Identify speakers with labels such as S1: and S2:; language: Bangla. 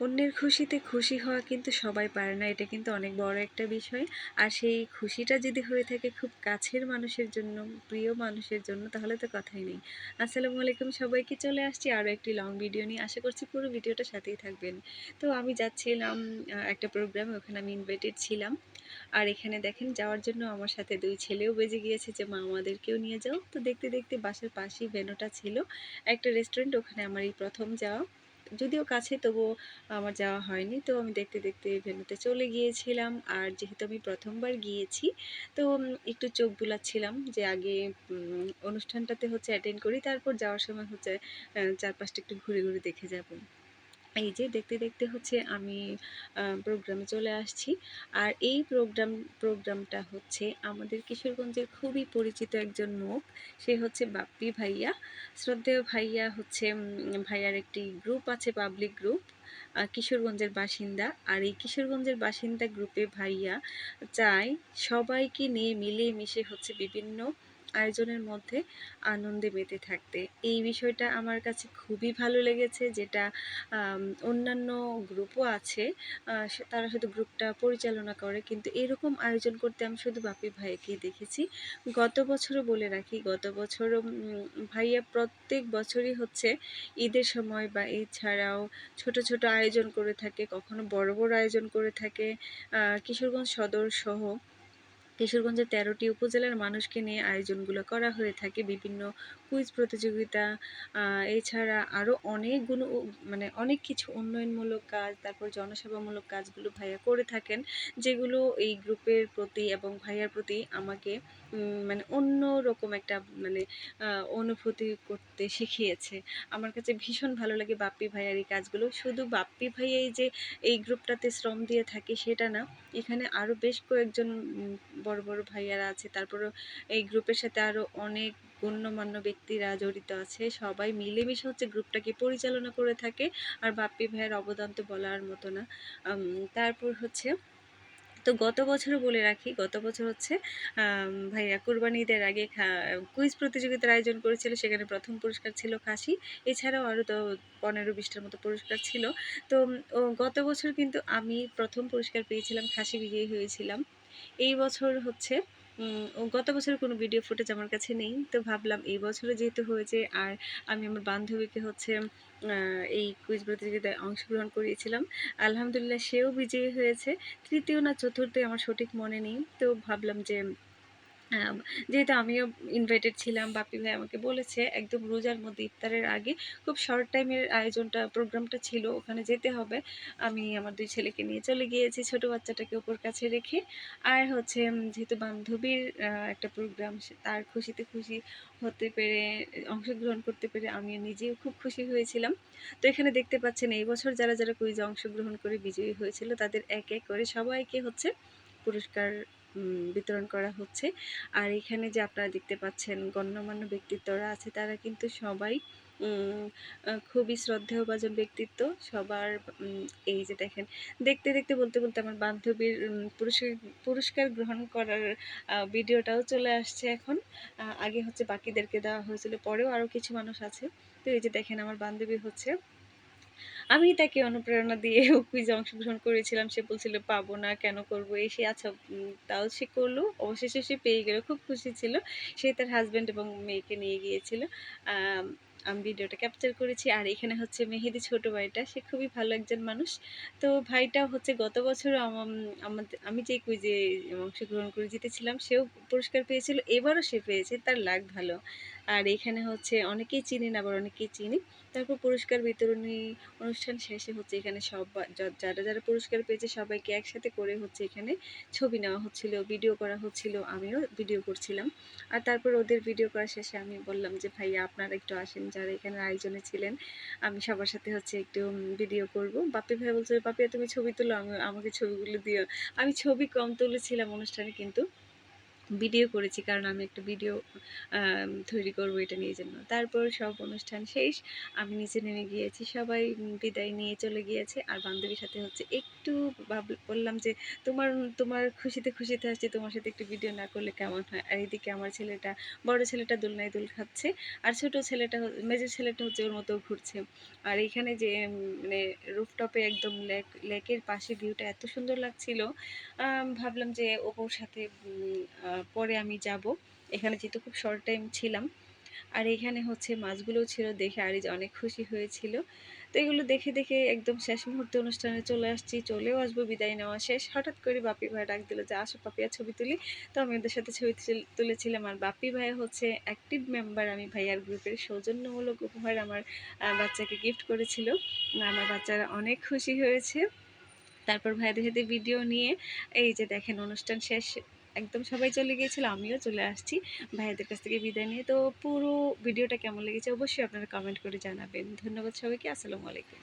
S1: অন্যের খুশিতে খুশি হওয়া কিন্তু সবাই পারে না, এটা কিন্তু অনেক বড় একটা বিষয়। আর সেই খুশিটা যদি হয়ে থাকে খুব কাছের মানুষের জন্য, প্রিয় মানুষের জন্য, তাহলে তো কথাই নেই। আসসালামু আলাইকুম সবাইকে, চলে আসছি আরও একটি লং ভিডিও নিয়ে। আশা করছি পুরো ভিডিওটা সাথেই থাকবেন। তো আমি যাচ্ছিলাম একটা প্রোগ্রামে ওখানে আমি ইনভাইটেড ছিলাম। আর এখানে দেখেন, যাওয়ার জন্য আমার সাথে দুই ছেলেও বেজে গিয়েছে যে, মা, আমাদেরকেও নিয়ে যাও। তো দেখতে দেখতে বাসার পাশেই ভেনুটা ছিল। একটা রেস্টুরেন্ট ওখানে আমার এই প্রথম যাওয়া। যদিও কাছে তবুও আমার যাওয়া হয়নি। তো আমি দেখতে দেখতে ভেনুতে চলে গিয়েছিলাম। আর যেহেতু আমি প্রথমবার গিয়েছি, তো একটু চোখ বুলাচ্ছিলাম যে আগে অনুষ্ঠানটাতে হচ্ছে অ্যাটেন্ড করি, তারপর যাওয়ার সময় হচ্ছে চারপাশটা একটু ঘুরে ঘুরে দেখে যাব। এই যে দেখতে দেখতে হচ্ছে আমি প্রোগ্রামে চলে আসছি। আর এই প্রোগ্রাম প্রোগ্রামটা হচ্ছে আমাদের কিশোরগঞ্জের খুবই পরিচিত একজন মুখ। সে হচ্ছে বাপ্পি ভাইয়া। শ্রদ্ধেয় ভাইয়া হচ্ছে ভাইয়ার একটি গ্রুপ আছে পাবলিক গ্রুপ কিশোরগঞ্জের বাসিন্দা। আর এই কিশোরগঞ্জের বাসিন্দা গ্রুপে ভাইয়া চায় সবাইকে নিয়ে মিলে মিশে হচ্ছে বিভিন্ন আয়োজনের মধ্যে আনন্দে মেতে থাকতে। এই বিষয়টা আমার কাছে খুবই ভালো লেগেছে যেটা অন্যান্য গ্রুপও আছে তারা শুধু গ্রুপটা পরিচালনা করে কিন্তু এরকম আয়োজন করতে আমি শুধু বাপি ভাইকেই দেখেছি। গত বছরও বলে রাখি গত বছরও উম, ভাইয়া প্রত্যেক বছরই হচ্ছে ঈদের সময় বা ঈদ ছাড়াও ছোট ছোট আয়োজন করে থাকে কখনো বড় বড় আয়োজন করে থাকে কিশোরগঞ্জ সদর সহ কিশোরগঞ্জের তেরোটি উপজেলার মানুষকে নিয়ে আয়োজনগুলো করা হয়ে থাকে। বিভিন্ন কুইজ প্রতিযোগিতা এছাড়া আরও অনেকগুলো মানে অনেক কিছু উন্নয়নমূলক কাজ, তারপর জনসেবামূলক কাজগুলো ভাইয়া করে থাকেন, যেগুলো এই গ্রুপের প্রতি এবং ভাইয়ার প্রতি আমাকে মানে অন্য রকম একটা মানে অনুভূতি করতে শিখিয়েছে। আমার কাছে ভীষণ ভালো লাগে বাপ্পি ভাইয়ার এই কাজগুলো। শুধু বাপ্পি ভাইয়াই যে এই গ্রুপটাতে শ্রম দিয়ে থাকে সেটা না, এখানে আরও বেশ কয়েকজন বড় বড় ভাইয়ারা আছে। তারপরেও এই গ্রুপের সাথে আরও অনেক গণ্যমান্য ব্যক্তিরা জড়িত আছে। সবাই মিলেমিশে হচ্ছে গ্রুপটাকে পরিচালনা করে থাকে আর বাপ্পি ভাইয়ের অবদান তো বলার মতো না। তারপর হচ্ছে, তো গত বছরও বলে রাখি, গত বছর হচ্ছে ভাইয়া কুরবানি ঈদের আগে কুইজ প্রতিযোগিতার আয়োজন করেছিল, সেখানে প্রথম পুরস্কার ছিল খাসি। এছাড়াও আরও তো পনেরো, বিশটার মতো পুরস্কার ছিল। তো গত বছর কিন্তু আমি প্রথম পুরস্কার পেয়েছিলাম, খাসি বিজয়ী হয়েছিলাম। এই বছর হচ্ছে গত বছরের কোনো ভিডিও ফুটেজ আমার কাছে নেই, তো ভাবলাম এই বছরে যেহেতু হয়েছে, আর আমি আমার বান্ধবীকে হচ্ছে এই কুইজ প্রতিযোগিতায় অংশগ্রহণ করিয়েছিলাম। আলহামদুলিল্লাহ সেও বিজয়ী হয়েছে, তৃতীয় না চতুর্থে আমার সঠিক মনে নেই, তো ভাবলাম যে যেহেতু আমিও ইনভাইটেড ছিলাম, বাপি ভাই আমাকে বলেছে, একদম রোজার মধ্যে ইফতারের আগে খুব শর্ট টাইমের আয়োজনটা প্রোগ্রামটা ছিল, ওখানে যেতে হবে। আমি আমার দুই ছেলেকে নিয়ে চলে গিয়েছি, ছোট বাচ্চাটাকে ওপর কাছে রেখে। আর হচ্ছে যেহেতু বান্ধবীর একটা প্রোগ্রাম তার খুশিতে খুশি হতে পেরে, অংশগ্রহণ করতে পেরে আমি নিজেও খুব খুশি হয়েছিলাম। তো এখানে দেখতে পাচ্ছেন, এই বছর যারা যারা কুইজে অংশগ্রহণ করে বিজয়ী হয়েছিল, তাদের এক এক করে সবাইকে হচ্ছে পুরস্কার বিতরণ করা হচ্ছে। আর এখানে যে আপনারা দেখতে পাচ্ছেন গণ্যমান্য ব্যক্তিত্বরা আছে, তারা কিন্তু সবাই খুবই শ্রদ্ধেয়ভাজন ব্যক্তিত্ব। সবার এই যে দেখেন, দেখতে দেখতে বলতে বলতে আমার বান্ধবীর পুরস্কার গ্রহণ করার ভিডিওটাও চলে আসছে এখন। আগে হচ্ছে বাকিদেরকে দেওয়া হয়েছিল, পরেও আরও কিছু মানুষ আছে। তো এই যে দেখেন, আমার বান্ধবী হচ্ছে। আমি তাকে অনুপ্রেরণা দিয়ে কুইজে অংশগ্রহণ করেছিলাম। সে বলছিল, পাবো না, কেন করব? এই সে আচ্ছা তাও সে করল। অবশেষে সে পেয়ে গেল। খুব খুশি ছিল। সে তার হাজব্যান্ড এবং মেয়েকে নিয়ে গিয়েছিল। আম, ভিডিওটা ক্যাপচার করেছি। আর এখানে হচ্ছে মেহেদি ছোট ভাইটা সে খুবই ভালো একজন মানুষ। তো ভাইটা হচ্ছে গত বছর আমি যে কুইজে অংশগ্রহণ করে জিতেছিলাম সেও পুরস্কার পেয়েছিল এবারও সে পেয়েছে তার লাগ ভালো। আর এখানে হচ্ছে অনেকেই চিনি না আবার অনেকেই চিনি। তারপর পুরস্কার বিতরণী অনুষ্ঠান শেষে হচ্ছে এখানে সব যারা যারা পুরস্কার পেয়েছে সবাইকে একসাথে করে হচ্ছে এখানে ছবি নেওয়া হচ্ছিল ভিডিও করা হচ্ছিল আমিও ভিডিও করছিলাম। আর তারপর ওদের ভিডিও করা শেষে আমি বললাম যে ভাইয়া আপনারা একটু আসেন যারা এখানে আয়োজনে ছিলেন, আমি সবার সাথে হচ্ছে একটু ভিডিও করব। বাপি ভাই বলছে বাপিয়া তুমি ছবি তুলো, আমি, আমাকে ছবিগুলো দিও। আমি ছবি কম তুলেছিলাম অনুষ্ঠানে কিন্তু। ভিডিও করেছি কারণ আমি একটা ভিডিও তৈরি করব এটা নিয়ে জন্য। তারপর সব অনুষ্ঠান শেষ। আমি নিচে নেমে গিয়েছি। সবাই বিদায় নিয়ে চলে গিয়েছে। আর বান্ধবীর সাথে হচ্ছে একটু ভাব বললাম যে, "তোমার তোমার খুশিতে, খুশিতে আসছে তোমার সাথে একটু ভিডিও না করলে কেমন হয়?" আর এদিকে আমার ছেলেটা, বড় ছেলেটা দোলনায় দোল খাচ্ছে। আর ছোট ছেলেটা হ মেজো ছেলেটা হচ্ছে ওর মতো ঘুরছে। আর এইখানে যে মানে রুফটপে একদম লেক লেকের পাশে ভিউটা এত সুন্দর লাগছিল। ভাবলাম যে ওপর সাথে পরে আমি যাব এখানে যেহেতু খুব শর্ট টাইম ছিলাম। আর এখানে হচ্ছে মাছগুলোও ছিল দেখে আরিজ অনেক খুশি হয়েছিল। তো এগুলো দেখে, দেখে একদম শেষ মুহূর্তে অনুষ্ঠানে চলে আসছি। চলেও আসব বিদায় নেওয়া শেষ। হঠাৎ করে বাপি ভাই ডাক দিল যে, "আসো পাপিয়া ছবি তুলি।" তো আমি ওদের সাথে ছবি তুলেছিলাম। আর বাপি ভাইয়া হচ্ছে অ্যাক্টিভ মেম্বার আমি ভাইয়ার গ্রুপের। সৌজন্যমূলক উপহার আমার বাচ্চাকে গিফট করেছিল। আমার বাচ্চারা অনেক খুশি হয়েছে। তারপর ভাইয়াদের সাথে ভিডিও নিয়ে এই যে দেখেন অনুষ্ঠান শেষ। একদম সবাই চলে গিয়েছিল। আমিও চলে আসছি ভাইয়াদের কাছ থেকে বিদায় নিয়ে। তো পুরো ভিডিওটা কেমন লেগেছে অবশ্যই আপনারা কমেন্ট করে জানাবেন। ধন্যবাদ সবাইকে। আসসালামু আলাইকুম।